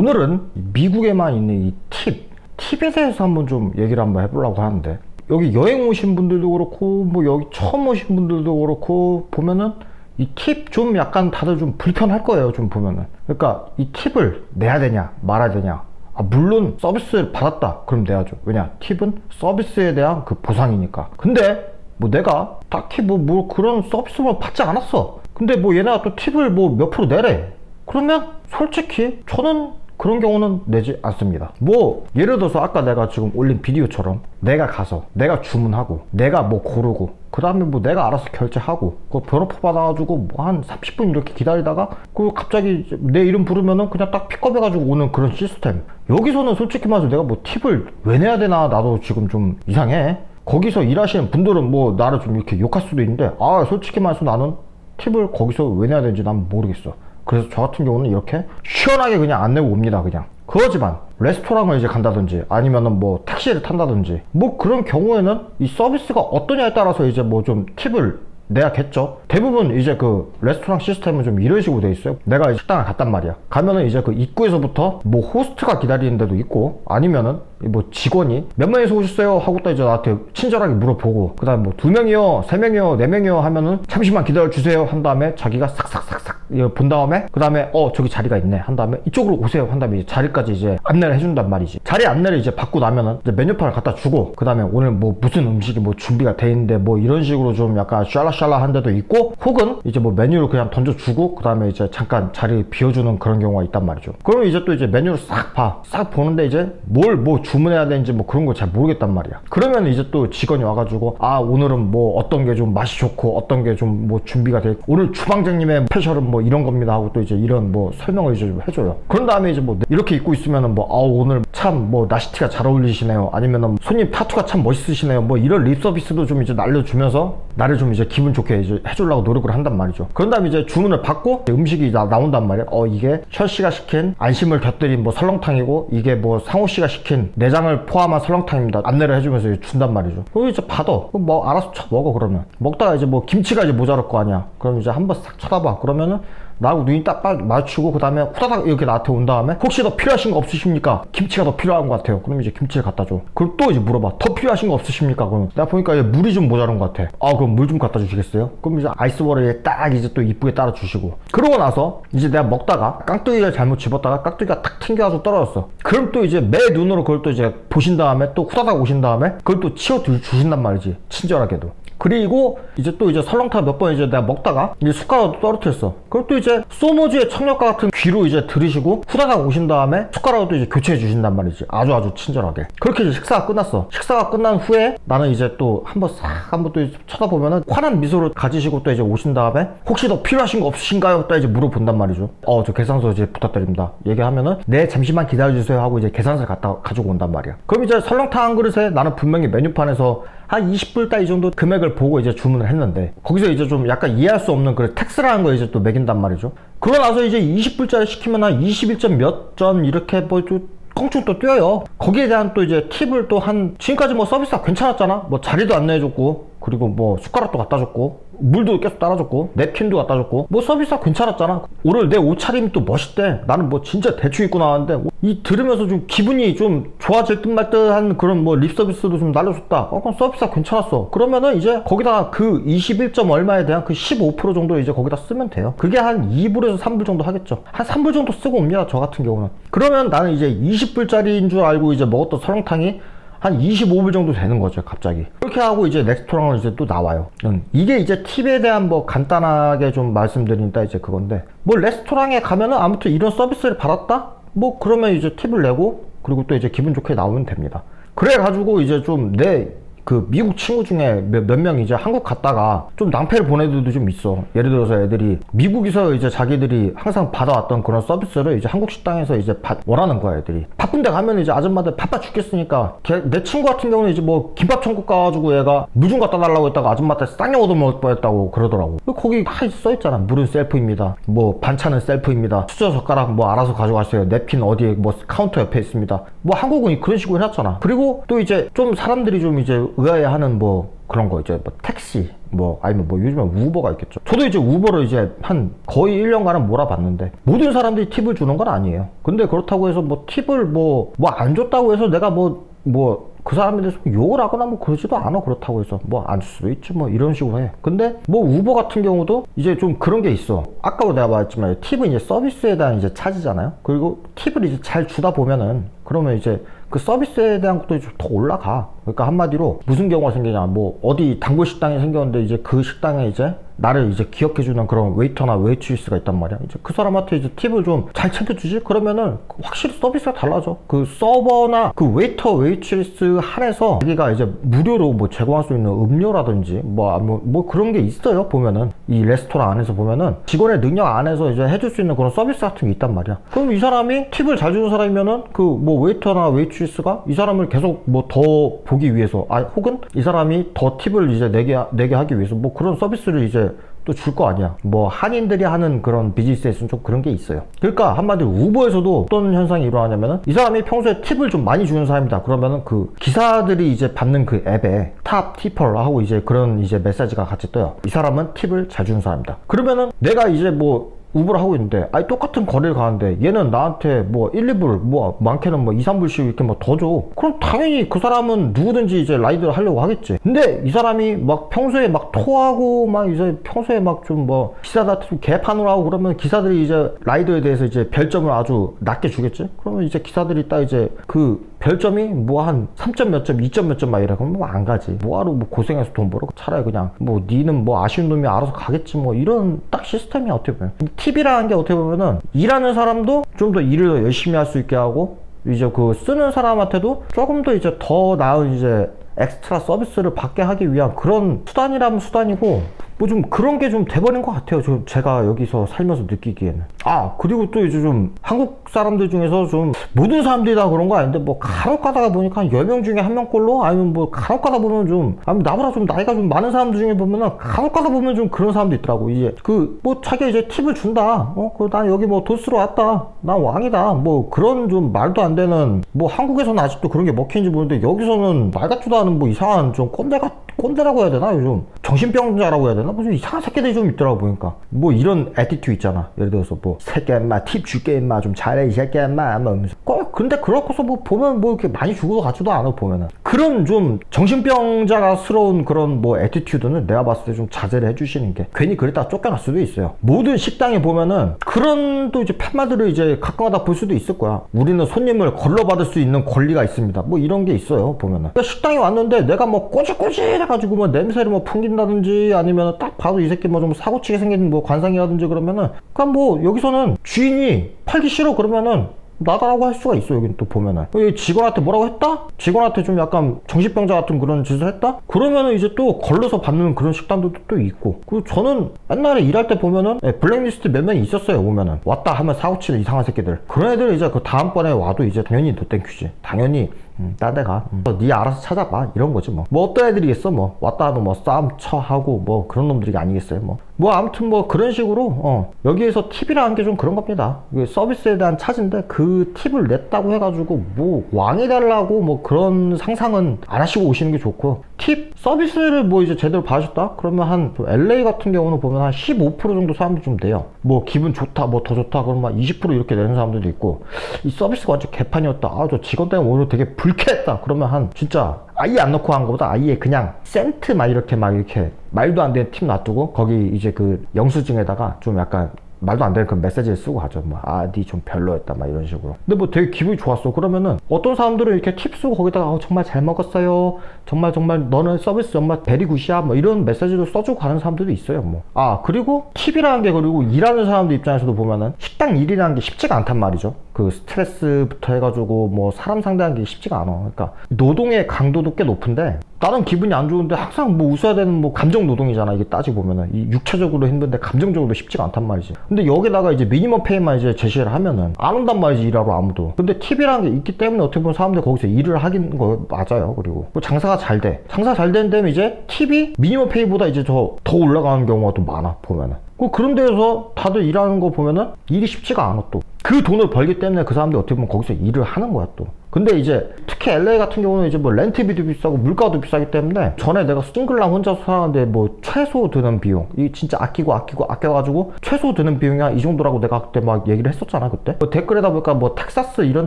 오늘은 미국에만 있는 이 팁, 팁에 대해서 한번 좀 얘기를 한번 해보려고 하는데 여기 여행 오신 분들도 그렇고 뭐 여기 처음 오신 분들도 그렇고 보면은 이 팁 좀 약간 다들 좀 불편할 거예요 좀 보면은. 그러니까 이 팁을 내야 되냐 말아야 되냐. 아, 물론 서비스를 받았다 그럼 내야죠. 왜냐 팁은 서비스에 대한 그 보상이니까. 근데 뭐 내가 딱히 뭐, 뭐 그런 서비스를 받지 않았어. 근데 뭐 얘네가 또 팁을 뭐 몇 프로 내래. 그러면 솔직히 저는 그런 경우는 내지 않습니다. 뭐 예를 들어서 아까 내가 지금 올린 비디오처럼 내가 가서 내가 주문하고 내가 뭐 고르고 그 다음에 뭐 내가 알아서 결제하고 그 번호표 받아가지고 뭐 한 30분 이렇게 기다리다가 그 갑자기 내 이름 부르면은 그냥 딱 픽업해가지고 오는 그런 시스템 여기서는 솔직히 말해서 내가 뭐 팁을 왜 내야 되나 나도 지금 좀 이상해 거기서 일하시는 분들은 뭐 나를 좀 이렇게 욕할 수도 있는데 아 솔직히 말해서 나는 팁을 거기서 왜 내야 되는지 난 모르겠어. 그래서 저 같은 경우는 이렇게 시원하게 그냥 안 내고 옵니다, 그냥. 그러지만 레스토랑을 이제 간다든지 아니면은 뭐 택시를 탄다든지 뭐 그런 경우에는 이 서비스가 어떠냐에 따라서 이제 뭐 좀 팁을 내야겠죠. 대부분 이제 그 레스토랑 시스템은 좀 이런 식으로 돼 있어요. 내가 식당을 갔단 말이야. 가면은 이제 그 입구에서부터 뭐 호스트가 기다리는 데도 있고 아니면은 뭐 직원이 몇 명이서 오셨어요 하고 또 이제 나한테 친절하게 물어보고 그다음 에 뭐 두 명이요, 세 명이요, 네 명이요 하면은 잠시만 기다려 주세요 한 다음에 자기가 싹싹싹싹 본 다음에 그 다음에 어 저기 자리가 있네 한 다음에 이쪽으로 오세요 한 다음에 이제 자리까지 이제 안내를 해준단 말이지. 자리 안내를 이제 받고 나면은 이제 메뉴판을 갖다 주고 그 다음에 오늘 뭐 무슨 음식이 뭐 준비가 돼 있는데 뭐 이런 식으로 좀 약간 샬라샬라한 데도 있고 혹은 이제 뭐 메뉴를 그냥 던져주고 그 다음에 이제 잠깐 자리 비워주는 그런 경우가 있단 말이죠. 그러면 이제 또 이제 메뉴를 싹 봐. 싹 보는데 이제 뭘 뭐 주문해야 되는지 뭐 그런 거 잘 모르겠단 말이야. 그러면 이제 또 직원이 와가지고 아 오늘은 뭐 어떤 게 좀 맛이 좋고 어떤 게 좀 뭐 준비가 돼 있고 오늘 주방장님의 스페셜은 뭐 이런 겁니다 하고 또 이제 이런 뭐 설명을 이제 좀 해줘요. 그런 다음에 이제 뭐 이렇게 입고 있으면은 뭐아 오늘 참 뭐 나시티가 잘 어울리시네요. 아니면은 손님 타투가 참 멋있으시네요. 뭐 이런 립 서비스도 좀 이제 날려주면서 나를 좀 이제 기분 좋게 이제 해주려고 노력을 한단 말이죠. 그런 다음에 이제 주문을 받고 음식이 나, 나온단 말이야. 어 이게 철 씨가 시킨 안심을 곁들인 뭐 설렁탕이고 이게 뭐 상호 씨가 시킨 내장을 포함한 설렁탕입니다. 안내를 해주면서 이제 준단 말이죠. 그럼 이제 받아. 뭐 알아서 쳐 먹어 그러면. 먹다가 이제 뭐 김치가 이제 모자랄 거 아니야. 그럼 이제 한번 싹 쳐다봐. 그러면은 나하고 눈이 딱 빠- 마주치고 그 다음에 후다닥 이렇게 나한테 온 다음에 혹시 더 필요하신 거 없으십니까? 김치가 더 필요한 것 같아요. 그럼 이제 김치를 갖다 줘. 그럼 또 이제 물어봐. 더 필요하신 거 없으십니까? 그럼 내가 보니까 이제 물이 좀 모자란 것 같아. 아 그럼 물 좀 갖다 주시겠어요? 그럼 이제 아이스워터에 딱 이제 또 이쁘게 따라 주시고 그러고 나서 이제 내가 먹다가 깍두기를 잘못 집었다가 깍두기가 탁 튕겨가지고 떨어졌어. 그럼 또 이제 매 눈으로 그걸 또 이제 보신 다음에 또 후다닥 오신 다음에 그걸 또 치워 주- 주신단 말이지. 친절하게도. 그리고 이제 또 이제 설렁탕 몇 번 이제 내가 먹다가 이제 숟가락을 또 떨어뜨렸어. 그럼 또 이제 소모즈의 청력과 같은 귀로 이제 들으시고 후다닥 오신 다음에 숟가락을 또 이제 교체해 주신단 말이지. 아주 아주 친절하게. 그렇게 이제 식사가 끝났어. 식사가 끝난 후에 나는 이제 또 한번 싹 한번 또 이제 쳐다보면은 환한 미소를 가지시고 또 이제 오신 다음에 혹시 더 필요하신 거 없으신가요? 또 이제 물어본단 말이죠. 어, 저 계산서 이제 부탁드립니다. 얘기하면은 네, 잠시만 기다려주세요 하고 이제 계산서 갖다 가지고 온단 말이야. 그럼 이제 설렁탕 한 그릇에 나는 분명히 메뉴판에서 한 20불 딱이 정도 금액을 보고 이제 주문을 했는데 거기서 이제 좀 약간 이해할 수 없는 그 텍스라는 거 이제 또 매긴단 말이죠. 그러고 나서 이제 20불짜리 시키면 한 21점 몇 점 이렇게 뭐좀 껑충 또 뛰어요. 거기에 대한 또 이제 팁을 또 한 지금까지 뭐 서비스가 괜찮았잖아. 뭐 자리도 안내해줬고 그리고 뭐 숟가락도 갖다 줬고 물도 계속 따라줬고 냅킨도 갖다 줬고 뭐 서비스가 괜찮았잖아. 오늘 내 옷차림이 또 멋있대. 나는 뭐 진짜 대충 입고 나왔는데 이 들으면서 좀 기분이 좀 좋아질 듯 말 듯한 그런 뭐 립 서비스도 좀 날려줬다. 어, 그럼 서비스가 괜찮았어. 그러면은 이제 거기다가 그 21점 얼마에 대한 그 15% 정도 이제 거기다 쓰면 돼요. 그게 한 2불에서 3불 정도 하겠죠. 한 3불 정도 쓰고 옵니다. 저 같은 경우는. 그러면 나는 이제 20불짜리인 줄 알고 이제 먹었던 설렁탕이 한 25불 정도 되는 거죠, 갑자기. 그렇게 하고 이제 레스토랑을 이제 또 나와요. 음, 이게 이제 팁에 대한 뭐 간단하게 좀 말씀드린다 이제 그건데. 뭐 레스토랑에 가면은 아무튼 이런 서비스를 받았다? 뭐 그러면 이제 팁을 내고 그리고 또 이제 기분 좋게 나오면 됩니다. 그래가지고 이제 좀 내 그 미국 친구 중에 몇명 이제 한국 갔다가 좀 낭패를 본 애들도 좀 있어. 예를 들어서 애들이 미국에서 이제 자기들이 항상 받아왔던 그런 서비스를 이제 한국 식당에서 이제 받, 원하는 거야, 애들이. 바쁜데 가면 이제 아줌마들 바빠 죽겠으니까 걔- 내 친구 같은 경우는 이제 뭐 김밥 천국 가가지고 얘가 물 좀 갖다 달라고 했다가 아줌마한테 쌍욕 얻어 먹을 뻔했다고 그러더라고. 거기 다 써있잖아. 물은 셀프입니다. 뭐 반찬은 셀프입니다. 수저 젓가락 뭐 알아서 가져가세요. 냅킨 어디에 뭐 카운터 옆에 있습니다. 뭐 한국은 그런 식으로 해놨잖아. 그리고 또 이제 좀 사람들이 좀 이제 의아해 하는 뭐 그런 거 이제 뭐 택시 뭐 아니면 뭐 요즘에 우버가 있겠죠. 저도 이제 우버를 이제 한 거의 1년간은 몰아봤는데 모든 사람들이 팁을 주는 건 아니에요. 근데 그렇다고 해서 뭐 팁을 뭐 뭐 안 줬다고 해서 내가 뭐 뭐 그 사람에 대해서 욕을 하거나 뭐 그러지도 않아. 그렇다고 해서 뭐 안 줄 수도 있지 뭐 이런 식으로 해. 근데 뭐 우버 같은 경우도 이제 좀 그런 게 있어. 아까도 내가 말했지만 팁은 이제 서비스에 대한 이제 차지잖아요. 그리고 팁을 이제 잘 주다 보면은 그러면 이제 그 서비스에 대한 것도 좀 더 올라가. 그러니까 한마디로 무슨 경우가 생기냐. 뭐 어디 단골 식당이 생겼는데 이제 그 식당에 이제 나를 이제 기억해주는 그런 웨이터나 웨이트리스가 있단 말이야. 이제 그 사람한테 이제 팁을 좀 잘 챙겨주지? 그러면은 확실히 서비스가 달라져. 그 서버나 그 웨이터, 웨이트리스 한해서 자기가 이제 무료로 뭐 제공할 수 있는 음료라든지 뭐, 뭐, 뭐 그런 게 있어요. 보면은. 이 레스토랑 안에서 보면은 직원의 능력 안에서 이제 해줄 수 있는 그런 서비스 같은 게 있단 말이야. 그럼 이 사람이 팁을 잘 주는 사람이면은 그 뭐 웨이터나 웨이트리스가 이 사람을 계속 뭐 더 보기 위해서, 아, 혹은 이 사람이 더 팁을 이제 내게, 내게 하기 위해서 뭐 그런 서비스를 이제 또 줄 거 아니야. 뭐 한인들이 하는 그런 비즈니스에서는 좀 그런 게 있어요. 그러니까 한마디로 우버에서도 어떤 현상이 일어나냐면은 이 사람이 평소에 팁을 좀 많이 주는 사람이다. 그러면은 그 기사들이 이제 받는 그 앱에 탑 티퍼 하고 이제 그런 이제 메시지가 같이 떠요. 이 사람은 팁을 잘 주는 사람이다. 그러면은 내가 이제 뭐 우버를 하고 있는데 아니 똑같은 거리를 가는데 얘는 나한테 뭐 1, 2불 뭐 많게는 뭐 2, 3불씩 이렇게 뭐더 줘. 그럼 당연히 그 사람은 누구든지 이제 라이드를 하려고 하겠지. 근데 이 사람이 막 평소에 막 토하고 막 이제 평소에 막 좀 뭐 기사한테 좀 개판을 하고 그러면 기사들이 이제 라이더에 대해서 이제 별점을 아주 낮게 주겠지. 그러면 이제 기사들이 딱 이제 그 별점이 뭐 한 3점 몇 점, 2점 몇 점 막 이래. 그러면 뭐안 가지. 뭐하러 뭐 고생해서 돈 벌어. 차라리 그냥 뭐 니는 뭐 아쉬운 놈이 알아서 가겠지 뭐 이런 딱 시스템이 어떻게 보면. 팁이라는 게 어떻게 보면은 일하는 사람도 좀 더 일을 더 열심히 할 수 있게 하고 이제 그 쓰는 사람한테도 조금 더 이제 더 나은 이제 엑스트라 서비스를 받게 하기 위한 그런 수단이라면 수단이고 뭐 좀 그런 게 좀 돼버린 것 같아요. 저 제가 여기서 살면서 느끼기에는. 아 그리고 또 이제 좀 한국 사람들 중에서 좀 모든 사람들이 다 그런 거 아닌데 뭐 간혹 가다가 보니까 한 10명 중에 한 명꼴로 아니면 뭐 간혹 가다 보면 좀 아니면 나보다 좀 나이가 좀 많은 사람들 중에 보면은 간혹 가다 보면 좀 그런 사람도 있더라고. 이제 그 뭐 자기가 이제 팁을 준다. 어, 그난 여기 뭐돈 쓰러 왔다. 난 왕이다. 뭐 그런 좀 말도 안 되는 뭐 한국에서는 아직도 그런 게 먹히는지 모르는데 여기서는 말 같지도 않은 뭐 이상한 좀 꼰대가 꼰대라고 해야 되나 요즘? 정신병자라고 해야 되나? 무슨 이상한 새끼들이 좀 있더라고 보니까. 뭐 이런 애티튜드 있잖아. 예를 들어서 뭐 새끼 인마 팁 줄게 인마. 좀 잘해 이 새끼 인마. 뭐 이러면서. 꼭 근데 그렇고서 뭐 보면 뭐 이렇게 많이 주고 가지도 않아 보면은. 그런 좀 정신병자스러운 그런 뭐 애티튜드는 내가 봤을 때 좀 자제를 해주시는 게 괜히 그랬다가 쫓겨날 수도 있어요. 모든 식당에 보면은 그런 또 이제 팻마들을 이제 가끔가다 볼 수도 있을 거야. 우리는 손님을 걸러받을 수 있는 권리가 있습니다. 뭐 이런 게 있어요 보면은. 그러니까 식당에 왔는데 내가 뭐 꼬질꼬질 해가지고 뭐 냄새를 뭐 풍긴다든지 아니면 딱 봐도 이 새끼 뭐 좀 사고치게 생긴 뭐 관상이라든지 그러면은 그냥 뭐 여기서는 주인이 팔기 싫어 그러면은 나가라고 할 수가 있어 여긴 또 보면은. 이 직원한테 뭐라고 했다? 직원한테 좀 약간 정신병자 같은 그런 짓을 했다? 그러면은 이제 또 걸러서 받는 그런 식당들도 또 있고. 그리고 저는 옛날에 일할 때 보면은 예, 블랙리스트 몇 명이 있었어요 보면은. 왔다 하면 사고치는 이상한 새끼들. 그런 애들 이제 그 다음번에 와도 이제 당연히 너 땡큐지. 당연히 음, 딴데 가. 음. 네 알아서 찾아봐. 이런 거지 뭐. 뭐 어떤 애들이겠어 뭐. 왔다 하면 뭐 싸움 쳐 하고 뭐 그런 놈들이 아니겠어요 뭐. 뭐 아무튼 뭐 그런 식으로 어 여기에서 팁이라는 게 좀 그런 겁니다. 이게 서비스에 대한 차지인데 그 팁을 냈다고 해가지고 뭐 왕이 되려고 뭐 그런 상상은 안 하시고 오시는 게 좋고 팁 서비스를 뭐 이제 제대로 받으셨다 그러면 한 LA 같은 경우는 보면 한 15% 정도 사람들이 좀 돼요. 뭐 기분 좋다 뭐 더 좋다 그러면 막20% 이렇게 내는 사람들도 있고 이 서비스가 완전 개판이었다. 아 저 직원 때문에 오늘 되게 불쾌했다. 그러면 한 진짜 아예 안 넣고 한 것보다 아예 그냥 센트 막 이렇게 막 이렇게 말도 안 되는 팁 놔두고 거기 이제 그 영수증에다가 좀 약간 말도 안 되는 그 메시지를 쓰고 가죠. 뭐, 아, 니 좀 별로였다. 막 이런 식으로. 근데 뭐 되게 기분이 좋았어. 그러면은 어떤 사람들은 이렇게 팁 쓰고 거기다가 어, 정말 잘 먹었어요. 정말 정말 너는 서비스 정말 베리굿이야. 뭐 이런 메시지를 써주고 가는 사람들도 있어요. 뭐. 아, 그리고 팁이라는 게 그리고 일하는 사람들 입장에서도 보면은 식당 일이라는 게 쉽지가 않단 말이죠. 그 스트레스부터 해가지고 뭐 사람 상대하는 게 쉽지가 않아. 그러니까 노동의 강도도 꽤 높은데 나는 기분이 안 좋은데 항상 뭐 웃어야 되는 뭐 감정 노동이잖아. 이게 따지고 보면은 이 육체적으로 힘든데 감정적으로 쉽지가 않단 말이지. 근데 여기다가 이제 미니멈 페이만 이제 제시를 하면은 안 온단 말이지 일하러 아무도. 근데 팁이라는 게 있기 때문에 어떻게 보면 사람들이 거기서 일을 하긴 거 맞아요. 그리고 뭐 장사가 잘 돼. 장사 잘 되는 데면 이제 팁이 미니멈 페이보다 이제 더, 더 올라가는 경우가 또 많아 보면은. 그 그런 데에서 다들 일하는 거 보면은 일이 쉽지가 않아 또. 그 돈을 벌기 때문에 그 사람들이 어떻게 보면 거기서 일을 하는 거야 또. 근데 이제 특히 LA 같은 경우는 이제 뭐 렌트비도 비싸고 물가도 비싸기 때문에 전에 내가 싱글랑 혼자서 살았는데 뭐 최소 드는 비용 이 진짜 아끼고 아끼고 아껴가지고 최소 드는 비용이 한 이 정도라고 내가 그때 막 얘기를 했었잖아 그때. 뭐 댓글에다 보니까 뭐 텍사스 이런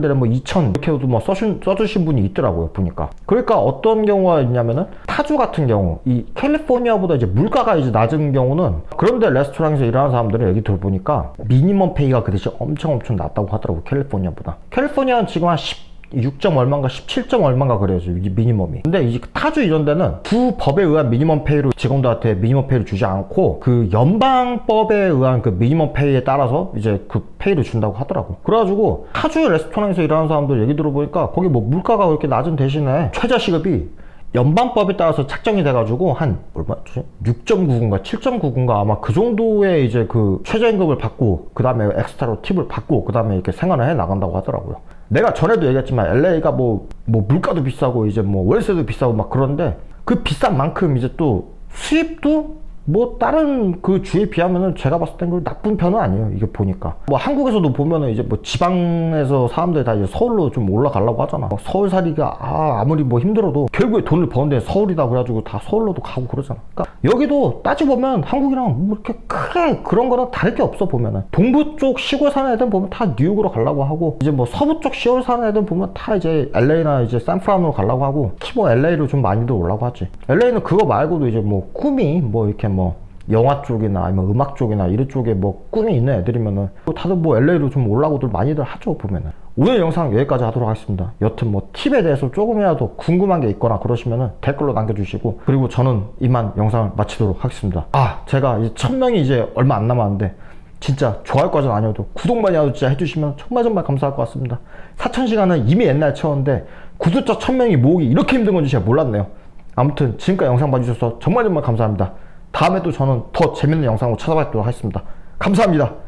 데는 뭐 2천 이렇게 해도 뭐 써준, 써주신 분이 있더라고요 보니까. 그러니까 어떤 경우가 있냐면은 타주 같은 경우 이 캘리포니아보다 이제 물가가 이제 낮은 경우는 그런데 레스토랑에서 일하는 사람들의 얘기 들어보니까 미니멈 페이가 그 대신 엄청 엄청 낮다고 하더라고 캘리포니아보다. 캘리포니아는 지금 한 10, 6점 얼마인가 17점 얼마인가 그래요 미니멈이 근데 이제 타주 이런 데는 구 법에 의한 미니멈 페이로 직원들한테 미니멈 페이를 주지 않고 그 연방법에 의한 그 미니멈 페이에 따라서 이제 그 페이를 준다고 하더라고 그래가지고 타주 레스토랑에서 일하는 사람들 얘기 들어보니까 거기 뭐 물가가 그렇게 낮은 대신에 최저 시급이 연방법에 따라서 책정이 돼가지고 한 얼마지? 6.99인가 7.99인가 아마 그 정도의 이제 그 최저임금을 받고 그 다음에 엑스트라로 팁을 받고 그 다음에 이렇게 생활을 해 나간다고 하더라고요. 내가 전에도 얘기했지만 LA가 뭐, 뭐 물가도 비싸고 이제 뭐 월세도 비싸고 막 그런데 그 비싼 만큼 이제 또 수입도 뭐 다른 그 주에 비하면은 제가 봤을 땐 그 나쁜 편은 아니에요 이게 보니까. 뭐 한국에서도 보면은 이제 뭐 지방에서 사람들이 다 이제 서울로 좀 올라가려고 하잖아. 뭐 서울 살이가 아 아무리 뭐 힘들어도 결국에 돈을 버는 데 서울이다 그래가지고 다 서울로도 가고 그러잖아. 그러니까 여기도 따져보면 한국이랑 뭐 이렇게 크게 그런 거랑 다를 게 없어 보면은. 동부 쪽 시골 사는 애들 보면 다 뉴욕으로 가려고 하고 이제 뭐 서부 쪽 시골 사는 애들 보면 다 이제 LA나 이제 샌프란으로 가려고 하고 특히 뭐 LA로 좀 많이들 올라고 하지. LA는 그거 말고도 이제 뭐 꿈이 뭐 이렇게 뭐 영화 쪽이나 아니면 음악 쪽이나 이런 쪽에 뭐 꿈이 있는 애들이면은 뭐 다들 뭐 LA로 좀 올라고들 많이들 하죠 보면은. 오늘 영상 여기까지 하도록 하겠습니다. 여튼 뭐 팁에 대해서 조금이라도 궁금한 게 있거나 그러시면은 댓글로 남겨주시고 그리고 저는 이만 영상을 마치도록 하겠습니다. 아 제가 이제 천 명이 이제 얼마 안 남았는데 진짜 좋아요까지는 아니어도 구독만이라도 진짜 해주시면 정말 정말 감사할 것 같습니다. 4,000시간은 이미 옛날에 채웠는데 구독자 1000명이 모으기 이렇게 힘든 건지 제가 몰랐네요. 아무튼 지금까지 영상 봐주셔서 정말 정말 감사합니다 다음에 또 저는 더 재밌는 영상으로 찾아뵙도록 하겠습니다. 감사합니다